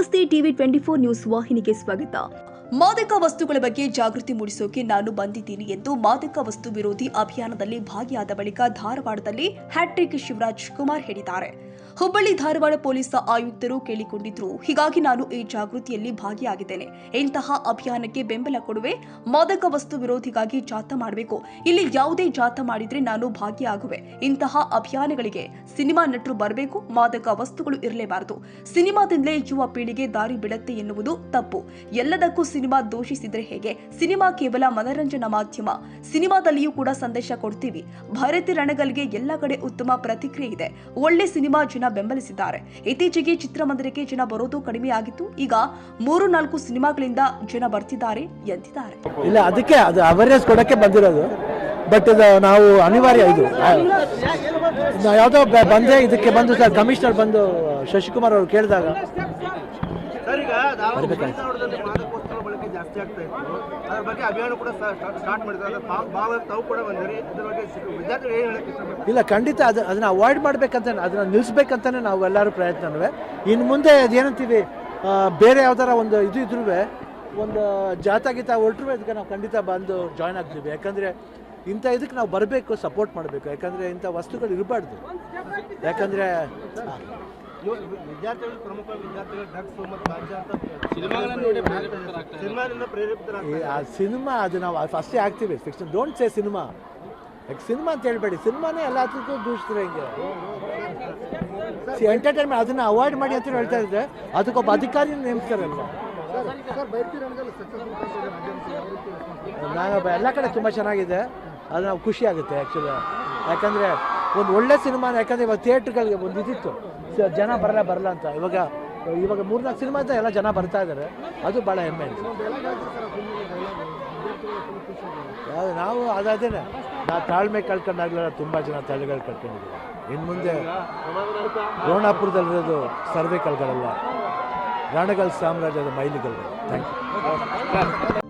नमस्ते TV 24 news वाहि के स्वागत। ಮಾದಕ ವಸ್ತುಗಳ ಬಗ್ಗೆ ಜಾಗೃತಿ ಮೂಡಿಸೋಕೆ ನಾನು ಬಂದಿದ್ದೀನಿ ಎಂದು ಮಾದಕ ವಸ್ತು ವಿರೋಧಿ ಅಭಿಯಾನದಲ್ಲಿ ಭಾಗಿಯಾದ ಬಳಿಕ ಧಾರವಾಡದಲ್ಲಿ ಹ್ಯಾಟ್ರಿಕ್ ಶಿವರಾಜ್ ಕುಮಾರ್ ಹೇಳಿದ್ದಾರೆ. ಹುಬ್ಬಳ್ಳಿ ಧಾರವಾಡ ಪೊಲೀಸ್ ಆಯುಕ್ತರು ಕೇಳಿಕೊಂಡಿದ್ರು. ಹೀಗಾಗಿ ನಾನು ಈ ಜಾಗೃತಿಯಲ್ಲಿ ಭಾಗಿಯಾಗಿದ್ದೇನೆ. ಇಂತಹ ಅಭಿಯಾನಕ್ಕೆ ಬೆಂಬಲ ಕೊಡುವೆ, ಮಾದಕ ವಸ್ತು ವಿರೋಧಿಗಾಗಿ ಜಾಥಾ ಮಾಡಬೇಕು. ಇಲ್ಲಿ ಯಾವುದೇ ಜಾಥಾ ಮಾಡಿದ್ರೆ ನಾನು ಭಾಗಿಯಾಗುವೆ. ಇಂತಹ ಅಭಿಯಾನಗಳಿಗೆ ಸಿನಿಮಾ ನಟರು ಬರಬೇಕು, ಮಾದಕ ವಸ್ತುಗಳು ಇರಲೇಬಾರದು. ಸಿನಿಮಾದಿಂದಲೇ ಯುವ ಪೀಳಿಗೆ ದಾರಿ ಬಿಡತ್ತೆ ಎನ್ನುವುದು ತಪ್ಪು. ಎಲ್ಲದಕ್ಕೂ ಸಿನಿಮಾ ದೂಷಿಸಿದ್ರೆ ಹೇಗೆ? ಸಿನಿಮಾ ಕೇವಲ ಮನರಂಜನಾ ಮಾಧ್ಯಮ. ಸಿನಿಮಾದಲ್ಲಿಯೂ ಕೂಡ ಸಂದೇಶ ಕೊಡ್ತೀವಿ. ಭಾರತಿ ರಣಗಲ್ಗೆ ಎಲ್ಲ ಕಡೆ ಉತ್ತಮ ಪ್ರತಿಕ್ರಿಯೆ ಇದೆ. ಒಳ್ಳೆ ಸಿನಿಮಾ ಜನ ಬೆಂಬಲಿಸಿದ್ದಾರೆ. ಇತ್ತೀಚೆಗೆ ಚಿತ್ರಮಂದಿರಕ್ಕೆ ಜನ ಬರೋದು ಕಡಿಮೆ ಆಗಿತ್ತು. ಈಗ ಮೂರು ನಾಲ್ಕು ಸಿನಿಮಾಗಳಿಂದ ಜನ ಬರ್ತಿದ್ದಾರೆ ಎಂದಿದ್ದಾರೆ ಇಲ್ಲ, ಅದಕ್ಕೆ ಅದು ಅವೇರ್ನೆಸ್ ಕೊಡಕ್ಕೆ ಬಂದಿರೋದು. ಬಟ್ ಇದು ನಾವು ಅನಿವಾರ್ಯ ಇದು. ಯಾವುದೋ ಬಂದೆ ಇದಕ್ಕೆ ಬಂದು ಸರ್ ಕಮಿಷನರ್ ಬಂದು ಶಶಿಕುಮಾರ್ ಅವರು ಕೇಳಿದಾಗ ಇಲ್ಲ ಖಂಡಿತ ಅದು ಅದನ್ನ ಅವಾಯ್ಡ್ ಮಾಡ್ಬೇಕಂತ ಅದನ್ನ ನಿಲ್ಲಿಸ್ಬೇಕಂತಾನೆ ನಾವು ಎಲ್ಲರೂ ಪ್ರಯತ್ನವೇ ಇನ್ನು ಮುಂದೆ ಅದೇನಂತೀವಿ ಬೇರೆ ಯಾವ್ದಾರ ಒಂದು ಇದು ಇದ್ರೂ ಒಂದು ಜಾತಾ ಗೀತಾ ಹೊರಟ್ರು ಇದಕ್ಕೆ ನಾವು ಖಂಡಿತ ಬಂದು ಜಾಯ್ನ್ ಆಗ್ತೀವಿ. ಯಾಕಂದರೆ ಇಂಥ ಇದಕ್ಕೆ ನಾವು ಬರಬೇಕು ಸಪೋರ್ಟ್ ಮಾಡಬೇಕು. ಯಾಕಂದರೆ ಇಂಥ ವಸ್ತುಗಳು ಇರಬಾರ್ದು. ಯಾಕಂದರೆ ವಿದ್ಯಾರ್ಥಿಗಳು ಪ್ರಮುಖ ವಿದ್ಯಾರ್ಥಿಗಳು ಡ್ರಗ್ಸ್ ಮತ್ತು ಗಾಂಜಾ ಅಂತ ಸಿನಿಮಾದಿಂದ ಪ್ರೇರೇಪಿತರಾಗ್ತಾರೆ ಆ ಸಿನಿಮಾ ಅದು ನಾವು ಫಸ್ಟೇ ಆಗ್ತೀವಿ. Fiction don't say cinema. ಯಾಕೆ ಸಿನಿಮಾ ಅಂತ ಹೇಳ್ಬೇಡಿ. ಸಿನಿಮಾನೇ ಎಲ್ಲದಕ್ಕೂ ದೂಷಿಸ್ತಾರೆ ಹಿಂಗೆ. ಎಂಟರ್ಟೈನ್ಮೆಂಟ್ ಅದನ್ನ ಅವಾಯ್ಡ್ ಮಾಡಿ ಅಂತ ಹೇಳ್ತಾ ಇದ್ರೆ ಅದಕ್ಕೊಬ್ಬ ಅಧಿಕಾರಿ ನೇಮಿಸ್ತಾರಲ್ಲ ನಾನು ಎಲ್ಲ ಕಡೆ ತುಂಬ ಚೆನ್ನಾಗಿದೆ. ಅದು ನಾವು ಖುಷಿ ಆಗುತ್ತೆ ಆ್ಯಕ್ಚುಲಿ ಯಾಕಂದರೆ ಒಂದು ಒಳ್ಳೆ ಸಿನಿಮಾನ ಯಾಕಂದರೆ ಇವಾಗ ಥಿಯೇಟ್ರ್ಗಳಿಗೆ ಒಂದು ಇದಿತ್ತು. ಜನ ಬರಲ್ಲ ಬರಲ್ಲ ಅಂತ. ಇವಾಗ ಇವಾಗ ಮೂರ್ನಾಲ್ಕು ಸಿನಿಮಾ ಅಂತ ಎಲ್ಲ ಜನ ಬರ್ತಾ ಇದ್ದಾರೆ ಅದು ಭಾಳ ಹೆಮ್ಮೆ ನಾವು ಅದಾದೇನೆ ನಾವು ತಾಳ್ಮೆ ಕಳ್ಕೊಂಡಾಗಲೆಲ್ಲ ತುಂಬ ಜನ ತಾಳ್ಮೆಗಳು ಕಳ್ಕೊಂಡಿದ್ದೀವಿ. ಇನ್ನು ಮುಂದೆ ರೋಣಾಪುರದಲ್ಲಿರೋದು ಸರ್ವೇಕಲ್ಗಳಲ್ಲ ರಾಣಗಲ್ ಸಾಮ್ರಾಜ್ಯದ ಮೈಲಿಗಳು ಥ್ಯಾಂಕ್ ಯು